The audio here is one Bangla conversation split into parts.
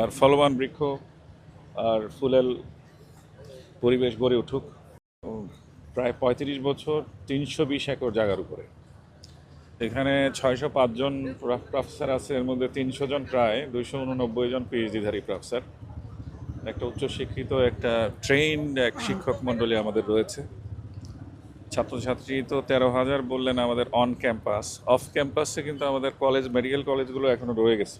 আর ফলবান বৃক্ষ আর ফুলেল পরিবেশ গড়ে উঠুক। প্রায় পঁয়ত্রিশ বছর তিনশো বিশ একর জায়গার উপরে। এখানে ছয়শো পাঁচজন প্রফেসর আছে, এর মধ্যে তিনশো জন প্রায় দুইশো উননব্বই জন পিএইচডিধারী প্রফেসর। একটা উচ্চশিক্ষিত, একটা ট্রেন্ড এক শিক্ষক মণ্ডলী আমাদের রয়েছে। ছাত্রছাত্রী তো তেরো হাজার বললেন আমাদের অন ক্যাম্পাস অফ ক্যাম্পাসে কিন্তু আমাদের কলেজ মেডিকেল কলেজগুলো এখনও রয়ে গেছে।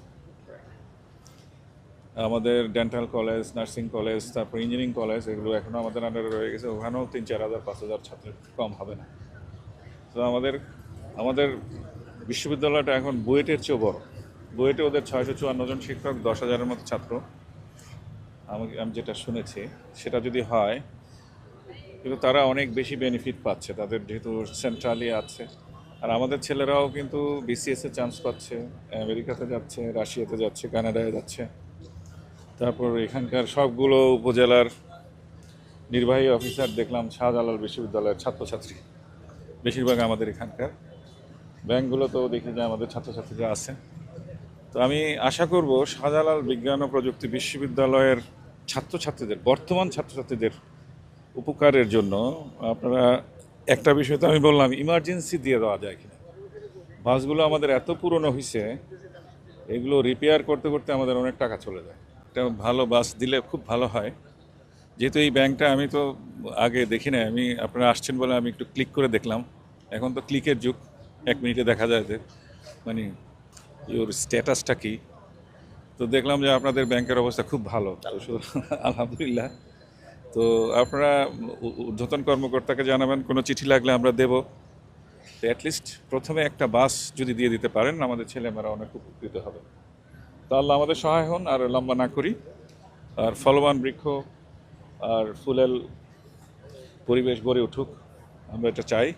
আমাদের ডেন্টাল কলেজ নার্সিং কলেজ তারপর ইঞ্জিনিয়ারিং কলেজ এগুলো এখনও আমাদের আন্ডারে রয়ে গেছে। ওখানেও তিন চার হাজার, পাঁচ হাজার ছাত্র কম হবে না। তো আমাদের আমাদের বিশ্ববিদ্যালয়টা এখন বুয়েটের চেয়েও বড়। বুয়েটে ওদের ছয়শো চুয়ান্ন জন শিক্ষক, দশ হাজারের মতো ছাত্র। আমি আমি যেটা শুনেছি, সেটা যদি হয়, কিন্তু তারা অনেক বেশি বেনিফিট পাচ্ছে। তাদের যেহেতু সেন্ট্রালি আছে। আর আমাদের ছেলেরাও কিন্তু বিসিএস চান্স পাচ্ছে, আমেরিকাতে যাচ্ছে, রাশিয়াতে যাচ্ছে, কানাডায় যাচ্ছে। তারপর এখানকার সবগুলো উপজেলার নির্বাহী অফিসার দেখলাম শাহজালাল বিশ্ববিদ্যালয়ের ছাত্রছাত্রী। বেশিরভাগ আমাদের এখানকার। ব্যাংকগুলোতেও দেখি যে আমাদের ছাত্রছাত্রীরা আছে। তো আমি আশা করব শাহজালাল বিজ্ঞান ও প্রযুক্তি বিশ্ববিদ্যালয়ের ছাত্রছাত্রীদের, বর্তমান ছাত্রছাত্রীদের উপকারের জন্য আপনারা একটা বিষয় তো আমি বললাম ইমার্জেন্সি দিয়ে দেওয়া যায় কিনা। বাসগুলো আমাদের এত পুরনো হয়েছে এগুলো রিপেয়ার করতে করতে আমাদের অনেক টাকা চলে যায়। একটা ভালো বাস দিলে খুব ভালো হয়। যেহেতু এই ব্যাংকটা আমি তো আগে দেখি না আমি আপনারা আসছেন বলে আমি একটু ক্লিক করে দেখলাম। এখন তো ক্লিকের যুগ, এক মিনিটে দেখা যায় যে মানে ওর স্ট্যাটাসটা কী? তো দেখলাম যে আপনাদের ব্যাংকের অবস্থা খুব ভালো। আলহামদুলিল্লাহ। তো আপনারা ঊর্ধ্বতন কর্মকর্তাকে জানাবেন, কোনো চিঠি লাগলে আমরা দেব। তো অ্যাটলিস্ট প্রথমে একটা বাস যদি দিয়ে দিতে পারেন, আমাদের ছেলেমেয়েরা অনেক উপকৃত হবে। তো আল্লাহ আমাদের সহায় হন আর লম্বা না করি। আর ফলবান বৃক্ষ আর ফুলেল পরিবেশ গড়ে উঠুক, আমরা এটা চাই।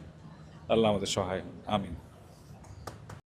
আল্লাহ আমাদের সহায় হন। আমিন।